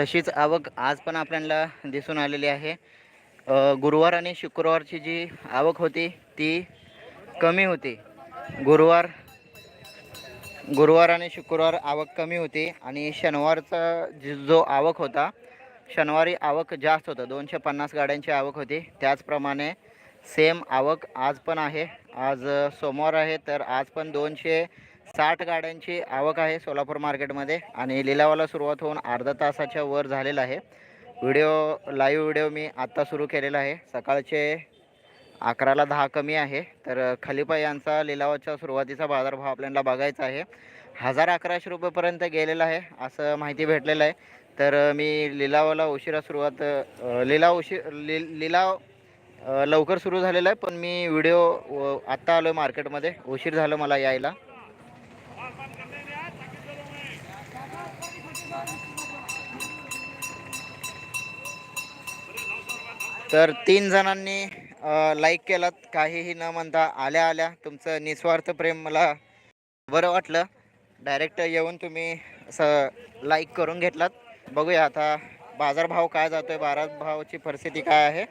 तशीच आवक आज पण आपल्याला दिसून आलेली आहे. गुरुवार आणि शुक्रवारची जी आवक होती ती कमी होती. गुरुवार गुरुवार आणि शुक्रवार आवक कमी होती आणि शनिवारचा जी- जो आवक होता शनिवारी आवक जास्त होतं. दोनशे पन्नास गाड्यांची आवक होती. त्याचप्रमाणे सेम आवक आज पण आहे. आज सोमवार आहे तर आज पण दोनशे साठ गाड्यांची आवक आहे सोलापूर मार्केटमध्ये आणि लिलावाला सुरुवात होऊन अर्धा तासाच्या वर झालेला आहे. व्हिडिओ लाईव्ह व्हिडिओ मी आत्ता सुरू केलेला आहे. सकाळचे अकराला दहा कमी आहे. तर खलिफा यांचा लिलावाच्या सुरुवातीचा बाजारभाव आपल्याला बघायचा आहे. हजार अकराशे रुपयेपर्यंत गेलेला आहे असं माहिती भेटलेलं आहे. तर मी लिलावाला उशिरा सुरुवात लिलाव उशीर लि लिलाव लवकर सुरू झालेला आहे. पण मी व्हिडिओ आत्ता आलो मार्केटमध्ये. उशीर झालं मला यायला. तर तीन जणांनी लाईक केलात. काहीही न म्हणता आल्या आल्या. तुमचं निस्वार्थ प्रेम मला बरं वाटलं. डायरेक्ट येऊन तुम्ही असं लाईक करून घेतलात. बघूया आता बाजारभाव काय जातोय बाजारभावाची परिस्थिती काय आहे.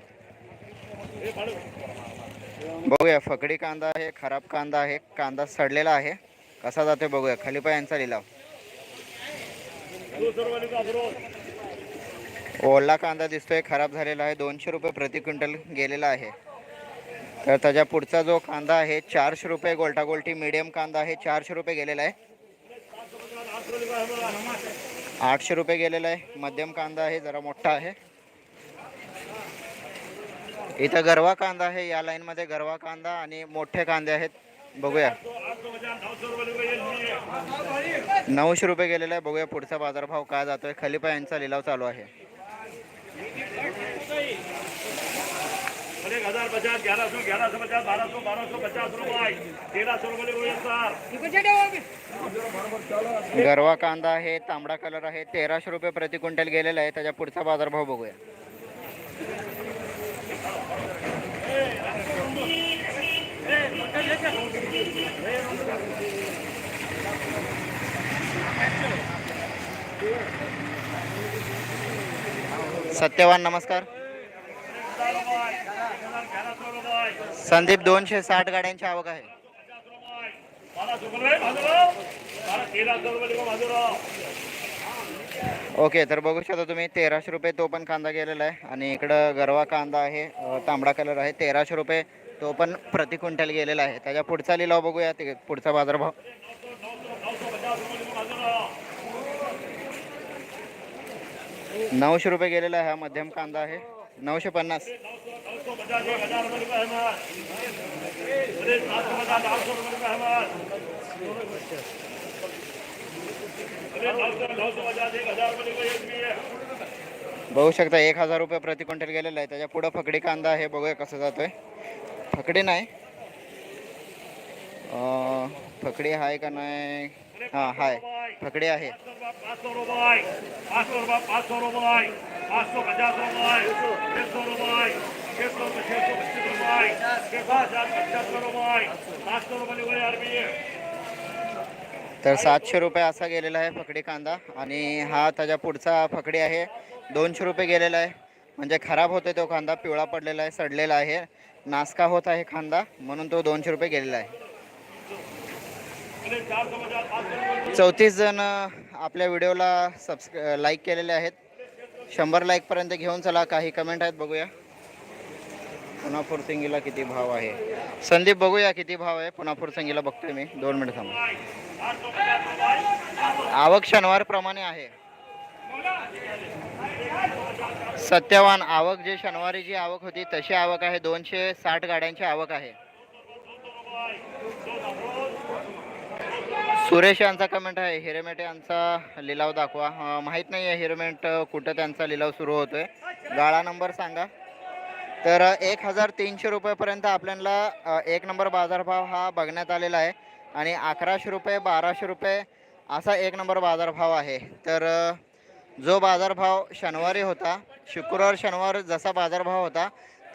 बघूया फकडी कांदा आहे खराब कांदा आहे कांदा सडलेला आहे. कसा जातोय बघूया. खलिपा यांचा लिलाव. ओला कांदा दिसतोय खराब झालेला आहे. दोनशे रुपये प्रति क्विंटल गेलेला आहे. तर त्याच्या पुढचा जो कांदा आहे चारशे रुपये गोल्टा गोल्टी मिडियम कांदा आहे चारशे रुपये गेलेला आहे. आठशे रुपये गेलेला आहे. मध्यम कांदा आहे जरा मोठा आहे. इथं गरवा कांदा आहे या लाईनमध्ये गरवा कांदा आणि मोठे कांदे आहेत. बघूया. नऊशे रुपये गेलेला आहे. बघूया पुढचा बाजारभाव काय जातोय. खलिपा यांचा लिलाव चालू आहे. एक हजार पचास ग्यारह सौ ग्यारह सौ पचास बारह सौ बारह सौ पचास रुपये तेरह सौ रुपये सर गरवा कांदा आहे तांबडा कलर आहे तेराशे रुपये प्रति क्विंटल गेलेला आहे. त्याच्या पुढचा बाजारभाव बघूया. सत्यवान नमस्कार. संदीप दोनशे साठ गाड्यांची आवक आहे. ओके तर बघू शकता तुम्ही तेराशे रुपये तो पण कांदा गेलेला आहे. आणि इकडं गरवा कांदा आहे तांबडा कलर आहे. तेराशे रुपये तो पण प्रति क्विंटल गेलेला आहे. त्याच्या पुढचा लिलाव बघूया ते पुढचा बाजारभाव. नऊशे रुपये गेलेला आहे हा मध्यम कांदा आहे. नऊशे पन्नास. बघू शकता एक हजार रुपये प्रति क्विंटल गेलेला आहे. त्याच्या पुढं फकडी कांदा आहे बघूया कसं जातोय. फकडी नाही. फकडी आहे का नाही? हा हाय. फकडी आहे. रुपये रुपये रुपये पचास रुपये रुपये पच्चीस रुपये छः हजार रुपये रुपये तर सातशे रुपये असा गेलेला आहे फकडी कांदा आणि हा त्याच्या पुढचा फकडी आहे. दोनशे रुपये गेलेला आहे. म्हणजे खराब होतोय तो कांदा पिवळा पडलेला आहे सडलेला आहे. नासका होत आहे कांदा म्हणून तो दोनशे रुपये गेलेला आहे चार सौ पचास पाँच सौ रुपये चौतीस जण आपल्या व्हिडिओला सबस्क्रा लाईक केलेले आहेत. शंभर लाईकपर्यंत घेऊन चला काही कमेंट आहेत बघूया. पुन्हा फुरसिंगीला किती भाव आहे? संदीप बघूया किती भाव आहे. पुन्हा फुरसिंगीला बघतोय मी. दोन मिनिट थांबा. आवक शनिवारप्रमाणे आहे. सत्यवान आवक जे शनिवारी जी आवक होती तशी आवक आहे. दोनशे साठ गाड्यांची आवक आहे. सुरेश यांचा कमेंट आहे. हिरेमेट यांचा लिलाव दाखवा. माहीत नाही आहे हिरेमेट कुठं त्यांचा लिलाव सुरू होतोय. गाळा नंबर सांगा. तर एक हजार तीनशे रुपयेपर्यंत आपल्याला एक नंबर बाजारभाव हा बघण्यात आलेला आहे. आणि अकराशे रुपये बाराशे रुपये असा एक नंबर बाजारभाव आहे. तर जो बाजारभाव शनिवारी होता शुक्रवार शनिवार जसा बाजारभाव होता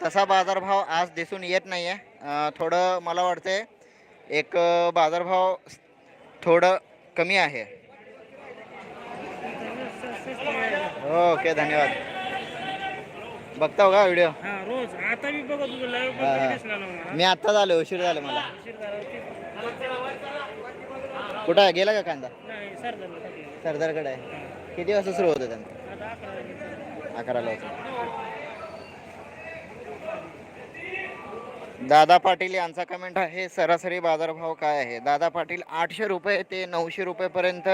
तसा बाजारभाव आज दिसून येत नाही आहे थोडं मला वाटते एक बाजारभाव थोडं कमी आहे. ओके धन्यवाद. बघताव का व्हिडिओ? हा रोज. आता मी बघत होतो लाईव्ह हा, ना मला. मी आत्ताच आलो उशीर झाला मला. उशीर झाला होती. कुठं आहे? गेला का कांदा. सरदारकडे आहे. किती वाजता सुरू होतं आता वाजले. अकराला होतं. दादा पाटील यांचा कमेंट आहे सरासरी बाजारभाव काय आहे? दादा पाटील आठशे रुपये ते नऊशे रुपयेपर्यंत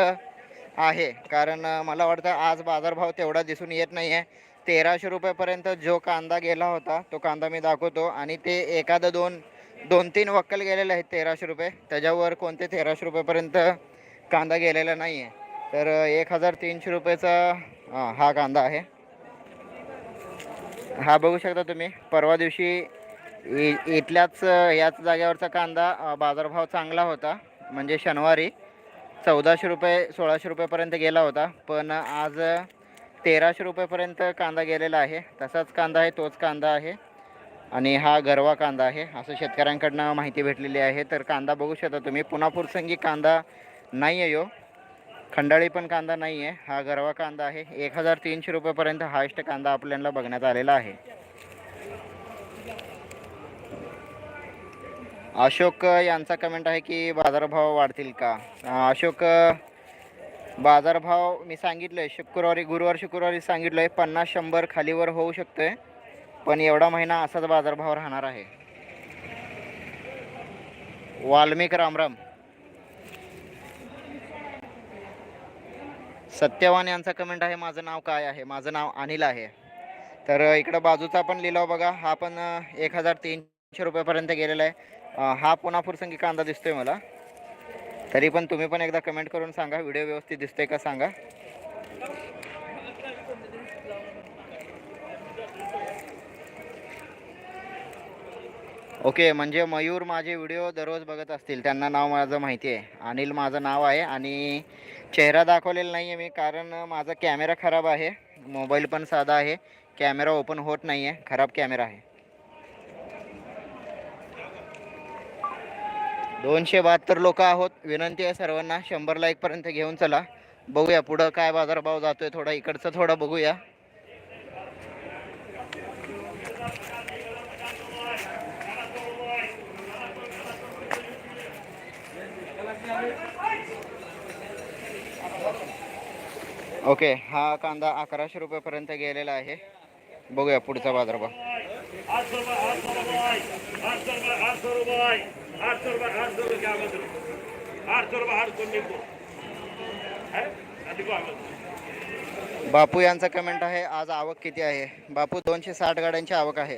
आहे. कारण मला वाटतं आज बाजारभाव तेवढा दिसून येत नाही आहे तेराशे रुपयेपर्यंत जो कांदा गेला होता तो कांदा मी दाखवतो. आणि ते एखादं दोन दोन तीन वक्कल गेलेले आहेत तेराशे रुपये. त्याच्यावर कोणते तेराशे रुपयेपर्यंत कांदा गेलेला नाही आहे तर एक हजार तीनशे रुपयेचा हा कांदा आहे. हा बघू शकता तुम्ही. परवा दिवशी इ इथल्याच याच जागेवरचा कांदा बाजारभाव चांगला होता. म्हणजे शनिवारी चौदाशे रुपये सोळाशे रुपयेपर्यंत गेला होता. पण आज तेराशे रुपयेपर्यंत कांदा गेलेला आहे. तसाच कांदा आहे तोच कांदा आहे. आणि हा गरवा कांदा आहे. असं शेतकऱ्यांकडनं माहिती भेटलेली आहे. तर कांदा बघू शकता तुम्ही. पुन्हा पुरसंगी कांदा नाही आहे यो. खंडाळी पण कांदा नाही आहे हा गरवा कांदा आहे. एक हजार तीनशे रुपयेपर्यंत हायस्ट कांदा आपल्याला बघण्यात आलेला आहे. अशोक यांचा कमेंट आहे की बाजारभाव वाढतील का? अशोक बाजारभाव मी सांगितलं आहे शुक्रवारी गुरुवार शुक्रवारी सांगितलं आहे पन्नास शंभर खालीवर होऊ शकतोय पण एवढा महिना असाच बाजारभाव राहणार आहे. वाल्मिक रामराम सत्यवान यांचा कमेंट आहे माझं नाव काय आहे? माझं नाव अनिल आहे. तर इकडं बाजूचा पण लिलाव बघा हा पण एक हजार तीनशे रुपयापर्यंत गेलेला आहे. हा पुन्हा संगी कांदा दिसतोय मला. तरी पण तुम्ही पण एकदा कमेंट करून सांगा व्हिडिओ व्यवस्थित दिसतोय का सांगा. ओके म्हणजे मयूर माझे व्हिडिओ दररोज बघत असतील. त्यांना नाव माझं माहिती आहे. अनिल माझं नाव आहे आणि चेहरा दाखवलेला नाही आहे मी कारण माझा कॅमेरा खराब आहे. मोबाईल पण साधा आहे. कॅमेरा ओपन होत नाही आहे खराब कॅमेरा आहे. दोनशे बहात्तर लोक आहोत. विनंती आहे सर्वांना. शंभर लाईकपर्यंत घेऊन चला. बघूया पुढं काय बाजारभाव जातोय. थोडा इकडचं थोडं बघूया. ओके हा कांदा अकराशे रुपयापर्यंत गेलेला आहे. बघूया पुढचा बाजारभाव. आठ सौ रुपये आठ सौ रुपये आठ सौ रुपये आठ सौ रुपये आठ सौ रुपये आठ सौ रुपये क्या बोल आठ सौ रुपये आठ सौ निको है आगे बापू यांचा कमेंट आहे आज आवक किती आहे? बापू दोनशे साठ गाड्यांची आवक आहे.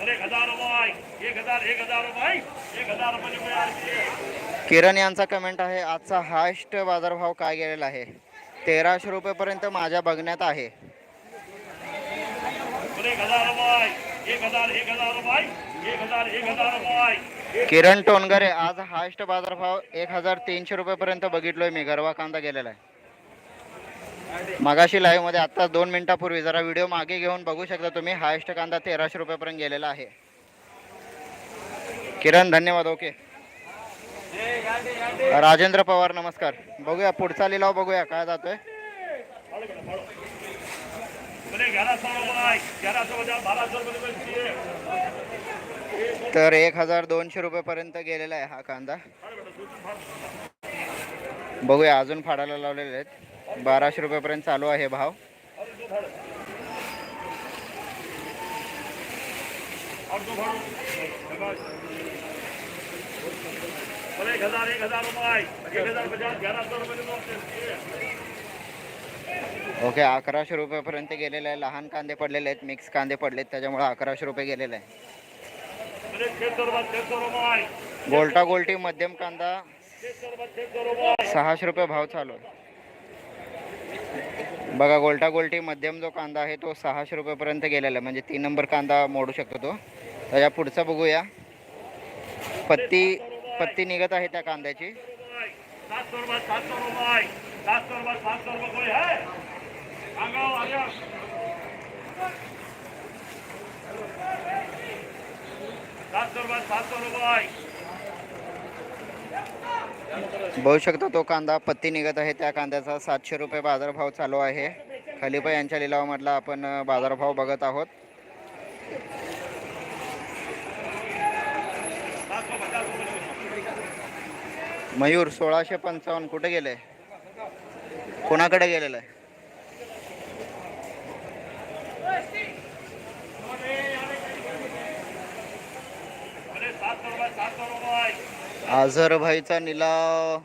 रुपये रुपये रुपये किरण यांचा कमेंट आहे आजचा हायस्ट बाजारभाव काय गेलेला आहे? तेराशे रुपयेपर्यंत माझ्या बघण्यात आहे. किरण टोनगरे आज हायस्ट बाजारभाव एक हजार तीनशे रुपयेपर्यंत बघितलोय मी गरवा कांदा गेलेला आहे. मगाशी लाईव्हमध्ये आता दोन मिनिटापूर्वी जरा व्हिडिओ मागे घेऊन बघू शकता तुम्ही हायस्ट कांदा तेराशे रुपयेपर्यंत गेलेला आहे. किरण धन्यवाद ओके. राजेंद्र पवार नमस्कार. बघूया पुढचा लिलाव बघूया काय जातोय? तर एक हजार दोनशे रुपयेपर्यंत गेलेला आहे हा कांदा. बघूया अजून फाडायला लावलेले आहेत. बाराशे रुपयेपर्यंत चालू आहे भाव. एक हजार एक हजार रुपये. एक हजार पचास ग्यारह सौ रुपये ओके अकराशे रुपयेपर्यंत गेलेले आहे लहान कांदे पडलेले आहेत मिक्स कांदे पडलेत त्याच्यामुळे अकराशे रुपये गेलेले आहे गोलटा गोलटी गोल्टा गोल्टी मध्यम कांदा सहाशे रुपये भाव चालू आहे बघा गोल्टा गोल्टी मध्यम जो कांदा आहे तो सहाशे रुपयेपर्यंत गेलेला आहे म्हणजे तीन नंबर कांदा मोडू शकतो तो त्याच्या पुढचा बघूया पत्ती पत्ती निघत आहे त्या कांद्याची बघू शकता तो कांदा पत्ती निघत आहे. त्या कांद्याचा सातशे रुपये बाजारभाव चालू आहे. खलिफा यांच्या लिलावामधला आपण बाजारभाव बघत आहोत. मयूर सोळाशे पंचावन्न कुठे गेले? कोणाकडे गेलेलं आहे अरे सात सौ रुपये सात सौ रुपये आझर भाईचा निलाव.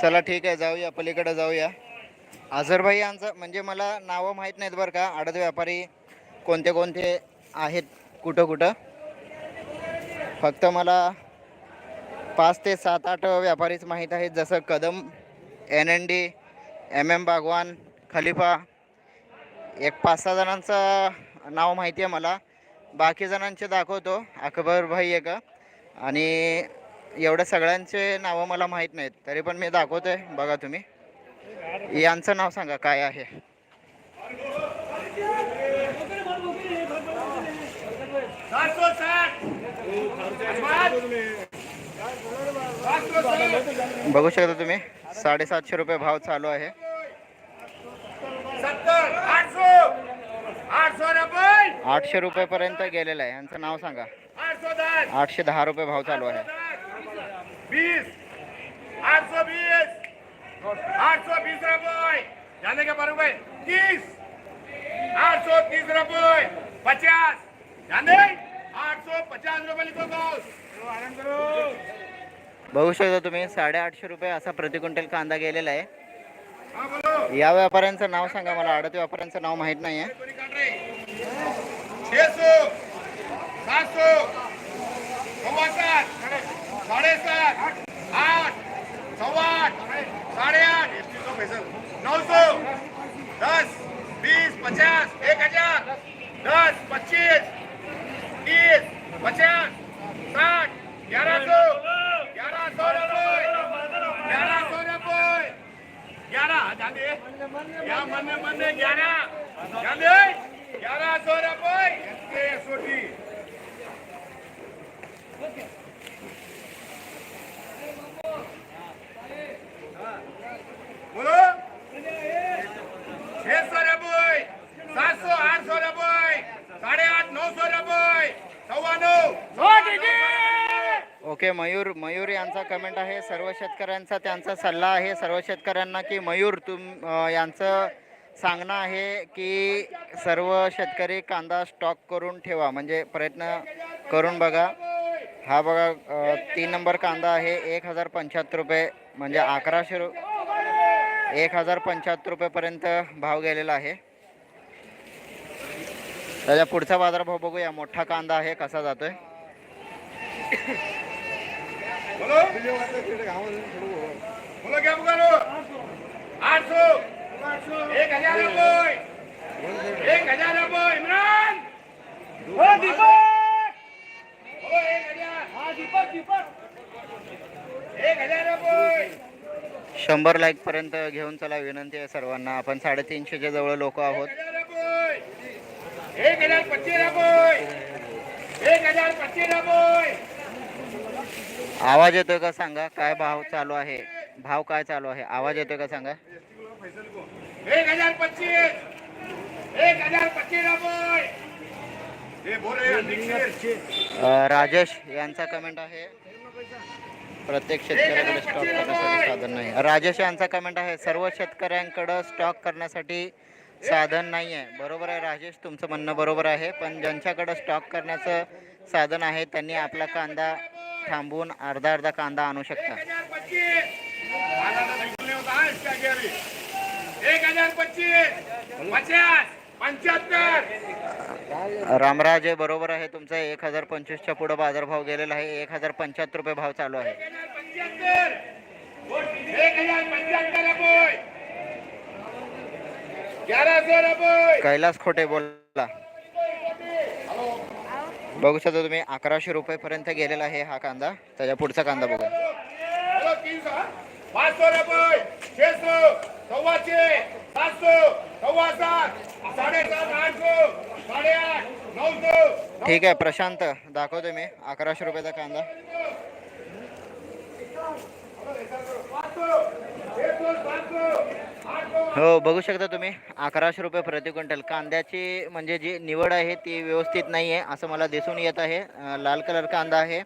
चला ठीक आहे जाऊया पलीकडे जाऊया. आझर भाई यांचं म्हणजे मला नावं माहीत नाहीत बरं का आडत व्यापारी कोणते कोणते आहेत कुठं कुठं. फक्त मला पाच ते सात आठ व्यापारीच माहीत आहेत जसं Kadam N N D M M Bagwan Khalifa. एक पाच सहा जणांचं नाव माहिती आहे मला. बाकी जणांचे दाखवतो. अकबर भाई आहे का आणि एवढ्या सगळ्यांचे नावं मला माहीत नाहीत. तरी पण मी दाखवतोय. बघा तुम्ही. यांचं नाव सांगा काय आहे? बघू शकता तुम्ही. साडेसातशे रुपये भाव चालू आहे. आठशे रुपये आठशे रुपयेपर्यंत गेलेलं आहे. यांचं नाव सांगा. आठशे दहा रुपये भाव चालू आहे. बीस आठ सौ बीस आठ सौ बीस रुपये जाने के बराबर तीस आठ सौ तीस रुपये. पचास. जाने आठ सौ पचास रुपये लिखो बॉस आनंद करो बघू शकता तुम्ही साडेआठशे रुपये असा प्रति क्विंटल कांदा गेलेला आहे. या व्यापाऱ्यांचं नाव सांगा मला. आडत व्यापाऱ्यांचं नाव माहीत नाही आहे. साडेसात आठ सव्वा आठ साडेआठ. आठ सौ दस बीस पचास एक हजार. दस पच्चीस तीस पचास साठ ग्यारह सौ ग्यारह सौ रुपये ग्यारह सौ रुपये ग्यारह जाने. या मन मन्ने ग्यारह जाने. ग्यारह सौ रुपये इसके सोटी बोलो छह सौ रुपये सात सौ आठ सौ रुपये साढ़े आठ नौ सौ रुपये सव्वा नौ ओके मयूर मयूर यांचा कमेंट आहे सर्व शेतकऱ्यांचा त्यांचा सल्ला आहे सर्व शेतकऱ्यांना की मयूर तुम यांचं सांगणं आहे की सर्व शेतकरी कांदा स्टॉक करून ठेवा म्हणजे प्रयत्न करून बघा. हा बघा तीन नंबर कांदा आहे एक हजार पंच्याहत्तर रुपये म्हणजे अकराशे रु एक हजार पंच्याहत्तर रुपयेपर्यंत भाव गेलेला आहे. त्याच्या पुढचा बाजारभाव बघूया. मोठा कांदा आहे कसा जातोय? एक हजार शंभर लाईक पर्यंत घेऊन चला विनंती आहे सर्वांना. आपण साडेतीनशेच्या जवळ लोक आहोत. एक हजार रुपये एक हजार पच्चीस रुपये एक हजार पच्चीस रुपये आवाज येतोय का सांगा? काय भाव चालू आहे? भाव काय चालू आहे? आवाज येतोय का सांगा? एक हजार पच्चीस. एक हजार पच्चीस रुपये ये बोल रहे हैं अ, राजेश यांचा कमेंट आहे. प्रत्येक शेतकऱ्याकडे स्टॉक करण्यासाठी साधन नाही. राजेश यांचा कमेंट आहे सर्व शेतकऱ्यांकडं स्टॉक करण्यासाठी साधन नाही आहे बरोबर आहे राजेश तुमचं म्हणणं बरोबर आहे पण ज्यांच्याकडं स्टॉक करण्याचं साधन आहे त्यांनी आपला कांदा थांबवून अर्धा अर्धा कांदा आणू शकता. एक हजार पच्चीस! पचास! पंचहत्तर रामराज बरोबर आहे तुमचं. एक हजार पंचवीसच्या पुढं बाजारभाव गेलेला आहे. एक हजार पंच्याहत्तर रुपये भाव चालू आहे. रुपये रुपये कैलास खोटे बोला बघू शकता तुम्ही अकराशे रुपयेपर्यंत गेलेला आहे हा कांदा. त्याच्या पुढचा कांदा बघा हेलो तीन सौ पाँच सौ रुपये छह सौ सवा छह सात सौ सवा ठीक आहे प्रशांत दाखवतो मी. अकराशे रुपयाचा कांदा. हो बघू शकता तुम्ही. अकराशे रुपये प्रति क्विंटल. कांद्याची म्हणजे जी निवड आहे ती व्यवस्थित नाही आहे असं मला दिसून येत आहे. लाल कलर कांदा आहे.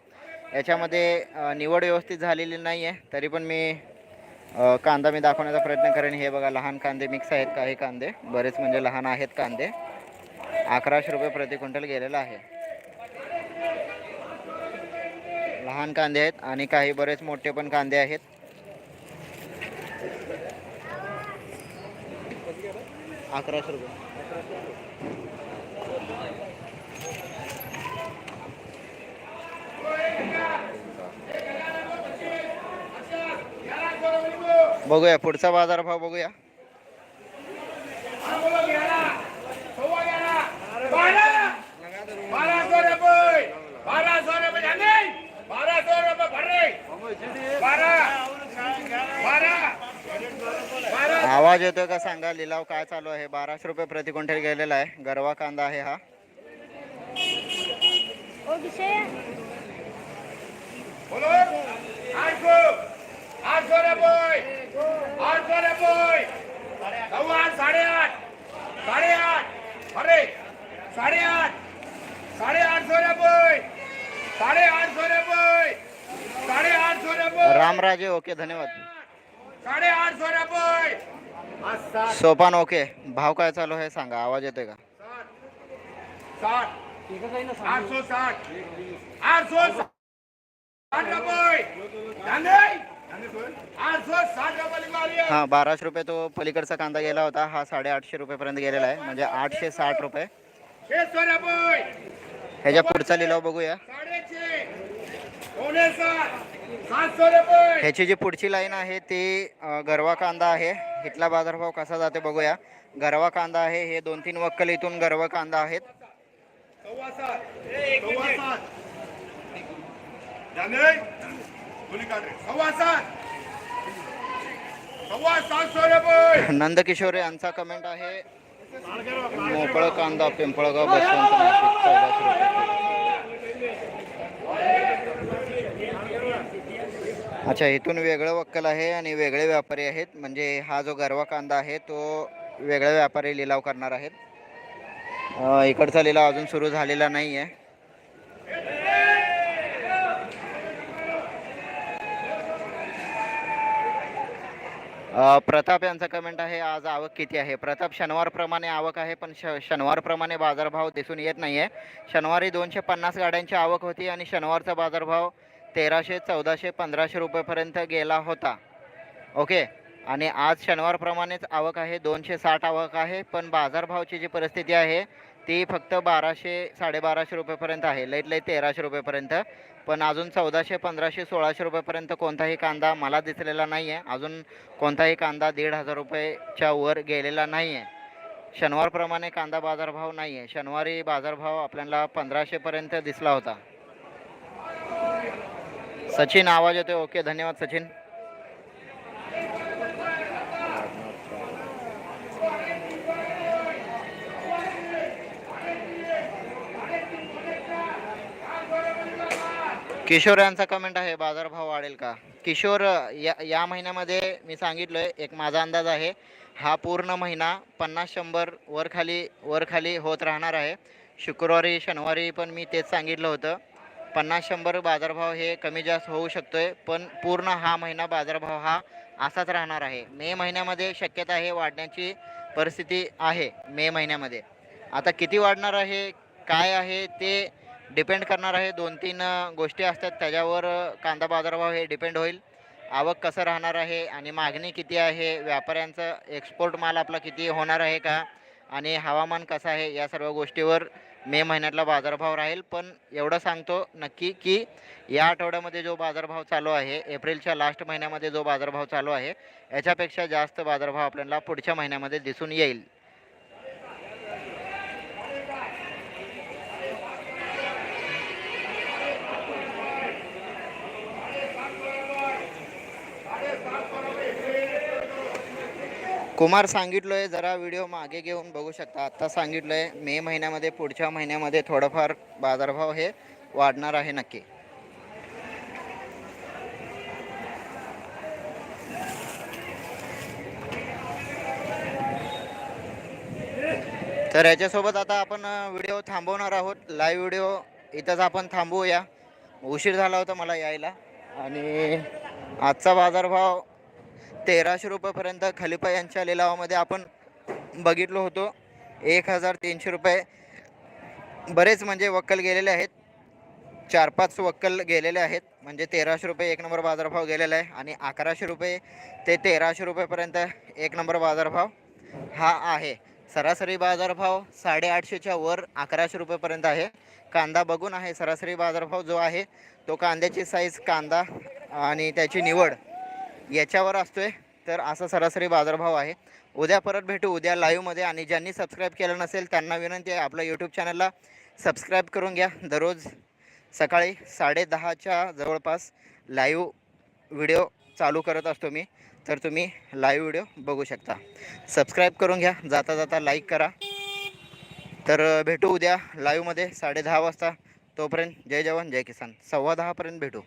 याच्यामध्ये निवड व्यवस्थित झालेली नाही आहे तरी पण मी कांदा मी दाखवण्याचा प्रयत्न करेन. हे बघा लहान कांदे मिक्स आहेत काही कांदे. बरेच म्हणजे लहान आहेत कांदे. अकराशे रुपये प्रति क्विंटल गेलेला आहे. लहान कांदे आहेत आणि काही बरेच मोठे पण कांदे आहेत. अकराशे रुपये. बघूया पुढचा बाजारभाव बघूया बाराशे रुपये बाराशे रुपये झाले बाराशे रुपये भरले बारा बारा बारा आवाज येतोय का सांगा? लिलाव काय चालू आहे? बाराशे रुपये प्रति क्विंटल गेलेला आहे. गरवा कांदा आहे हा. आठ साडेआठ! साडेआठ! अरे! साडेआठ! साडेआठशे रुपये साडेआठशे रुपये साडेआठशे रुपये रामराजे ओके धन्यवाद. रुपये सोपान ओके भाव काय चालू आहे सांगा आवाज येतोय का? रुपये रुपये हां बाराशे रुपये तो पलीकडचा कांदा गेला होता हा साडेआठशे रुपयेपर्यंत गेलेला आहे म्हणजे आठशे साठ रुपये. रुपये ह्याच्या पुढचा लिलाव बघूया साडेचे पावणे सात सातशे रुपये ह्याची जी पुढची लाईन आहे ती गरवा कांदा आहे. इथला बाजारभाव कसा जाते बघूया. गरवा कांदा आहे. हे दोन तीन वक्कल इथून गरवा कांदा आहेत. नंदकिशोर यांचा कमेंट आहे. मोकळं कांदा पिंपळगाव बसवंत अच्छा इथून वेगळं वक्कल आहे आणि वेगळे व्यापारी आहेत. म्हणजे हा जो गरवा कांदा आहे तो वेगळे व्यापारी लिलाव करणार आहेत. इकडचा लिलाव अजून सुरू झालेला नाही आहे प्रताप यांचा कमेंट आहे आज आवक किती आहे? प्रताप शनिवारप्रमाणे आवक आहे पण श शनिवारप्रमाणे बाजारभाव दिसून येत नाही आहे शनिवारी दोनशे पन्नास गाड्यांची आवक होती आणि शनिवारचा बाजारभाव तेराशे चौदाशे पंधराशे रुपयेपर्यंत गेला होता. ओके? आणि आज शनिवारप्रमाणेच आवक आहे. दोनशे साठ आवक आहे. पण बाजारभावची जी परिस्थिती आहे ती फक्त बाराशे साडेबाराशे रुपयेपर्यंत आहे. लईत लई तेराशे रुपयेपर्यंत. पण अजून चौदाशे पंधराशे सोळाशे रुपयेपर्यंत कोणताही कांदा मला दिसलेला नाही आहे अजून कोणताही कांदा दीड हजार रुपयेच्या वर गेलेला नाही आहे शनिवारप्रमाणे कांदा बाजारभाव नाही आहे शनिवारी बाजारभाव आपल्याला पंधराशेपर्यंत दिसला होता. सचिन आवाज येतोय? ओके धन्यवाद सचिन. किशोर यांचा कमेंट आहे बाजारभाव वाढेल का? किशोर या या महिन्यामध्ये मी सांगितलोय एक माझा अंदाज आहे हा पूर्ण महिना पन्नास शंभर वर खाली वर खाली होत राहणार आहे. शुक्रवारी शनिवारी पण मी तेच सांगितलं होतं. पन्नास शंभर बाजारभाव हे कमी जास्त होऊ शकतोय पण पूर्ण हा महिना बाजारभाव हा असाच राहणार आहे. मे महिन्यामध्ये शक्यता आहे वाढण्याची परिस्थिती आहे मे महिन्यामध्ये. आता किती वाढणार आहे काय आहे ते डिपेंड करणार आहे. दोन तीन गोष्टी असतात त्याच्यावर कांदा बाजारभाव हे डिपेंड होईल. आवक कसं राहणार आहे आणि मागणी किती आहे व्यापाऱ्यांचं एक्सपोर्ट माल आपला किती होणार आहे का आणि हवामान कसं आहे या सर्व गोष्टीवर मे महिन्यातला बाजारभाव राहील पण एवढं सांगतो नक्की की या आठवड्यामध्ये जो बाजारभाव चालू आहे एप्रिलच्या लास्ट महिन्यामध्ये जो बाजारभाव चालू आहे याच्यापेक्षा जास्त बाजारभाव आपल्याला पुढच्या महिन्यामध्ये दिसून येईल. कुमार सांगितलंय जरा व्हिडिओ मागे घेऊन बघू शकता. आत्ता सांगितलंय मे महिन्यामध्ये पुढच्या महिन्यामध्ये थोडंफार बाजारभाव हे वाढणार आहे नक्की. तर याच्यासोबत आता आपण व्हिडिओ थांबवणार आहोत. लाईव्ह व्हिडिओ इथंच आपण थांबवूया. उशीर झाला होता मला यायला. आणि आजचा बाजारभाव तेराशे रुपयेपर्यंत खलिफा यांच्या लिलावामध्ये आपण बघितलो होतो. एक हजार तीनशे रुपये बरेच म्हणजे वक्कल गेलेले आहेत. चार पाच वक्कल गेलेले आहेत. म्हणजे तेराशे रुपये एक नंबर बाजारभाव गेलेला आहे आणि अकराशे रुपये ते तेराशे रुपयेपर्यंत एक नंबर बाजारभाव हा आहे. सरासरी बाजारभाव साडेआठशेच्या वर अकराशे रुपयेपर्यंत आहे. कांदा बघून आहे सरासरी बाजारभाव जो आहे तो कांद्याची साईज कांदा आणि त्याची निवड याच्यावर असतोय. तर असा सरासरी बाजारभाव आहे. उद्या परत भेटू. उद्या लाईव्हमध्ये आणि ज्यांनी सबस्क्राईब केलं नसेल त्यांना विनंती आहे आपल्या यूट्यूब चॅनलला सबस्क्राईब करून घ्या. दररोज सकाळी साडेदहाच्या जवळपास लाईव्ह व्हिडिओ चालू करत असतो मी. तर तुम्ही लाईव्ह व्हिडिओ बघू शकता. सबस्क्राईब करून घ्या. जाता जाता लाईक करा. तर भेटू उद्या लाईव्हमध्ये साडेदहा वाजता. तोपर्यंत जय जवान जय किसान. सव्वा दहापर्यंत भेटू.